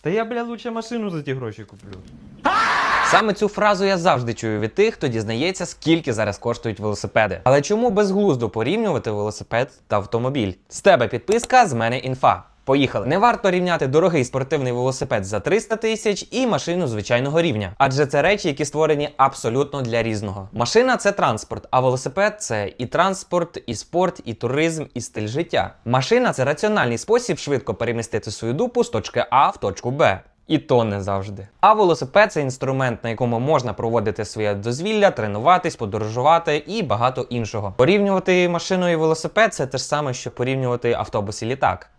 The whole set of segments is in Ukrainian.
Та я, бля, лучше машину за ті гроші куплю. Саме цю фразу я завжди чую від тих, хто дізнається, скільки зараз коштують велосипеди. Але чому безглуздо порівнювати велосипед та автомобіль? З тебе підписка, з мене інфа. Поїхали. Не варто рівняти дорогий спортивний велосипед за 300 тисяч і машину звичайного рівня, адже це речі, які створені абсолютно для різного. Машина це транспорт, а велосипед це і транспорт, і спорт, і туризм, і стиль життя. Машина це раціональний спосіб швидко перемістити свою дупу з точки А в точку Б. І то не завжди. А велосипед це інструмент, на якому можна проводити своє дозвілля, тренуватись, подорожувати і багато іншого. Порівнювати машину і велосипед це те ж саме, що порівнювати автобус і літак.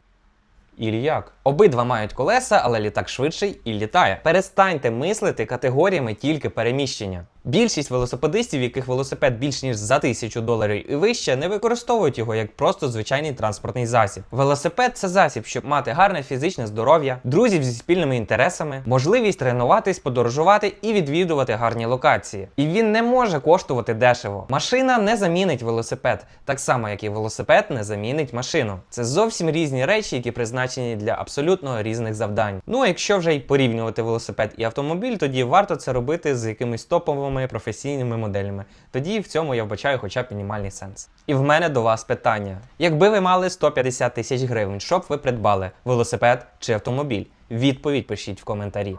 Ілі як? Обидва мають колеса, але літак швидший і літає. Перестаньте мислити категоріями тільки переміщення. Більшість велосипедистів, яких велосипед більш ніж за тисячу доларів і вище, не використовують його як просто звичайний транспортний засіб. Велосипед це засіб, щоб мати гарне фізичне здоров'я, друзів зі спільними інтересами, можливість тренуватись, подорожувати і відвідувати гарні локації. І він не може коштувати дешево. Машина не замінить велосипед, так само як і велосипед не замінить машину. Це зовсім різні речі, які призначені для абсолютно різних завдань. Ну а якщо вже й порівнювати велосипед і автомобіль, тоді варто це робити з якимись топовими професійними моделями. Тоді в цьому я вбачаю хоча б мінімальний сенс. І в мене до вас питання: якби ви мали 150 тисяч гривень, що б ви придбали велосипед чи автомобіль? Відповідь пишіть в коментарі.